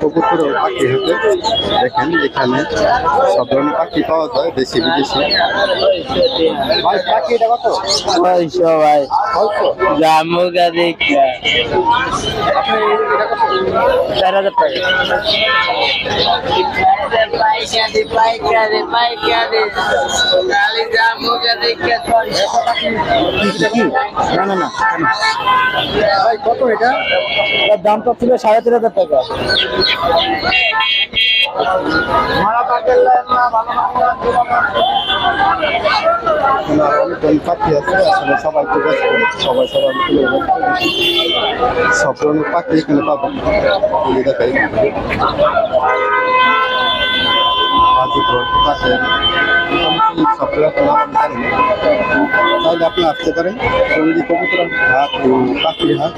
কবুতর পাখি হাতে দেখেন এখানে সব ধরনের পাখি পাওয়া যায় দেশি বিদেশি। ভাই পাখি এটা কত? ছয়শো ভাই। চার হাজার টাকা। না না না। ভাই কত এটা? দাম তো ছিল সাড়ে তিন হাজার টাকা। অনেকজন পাখি আছে আসলে সবাই তো সবাই সবাই সব ধরনের পাখি এখানে পাবেন দেখাই। হাজিপুর সব রকম নাম তাহলে আপনি আসতে পারেন। সঙ্গী কবুতর হাট পাখির হাট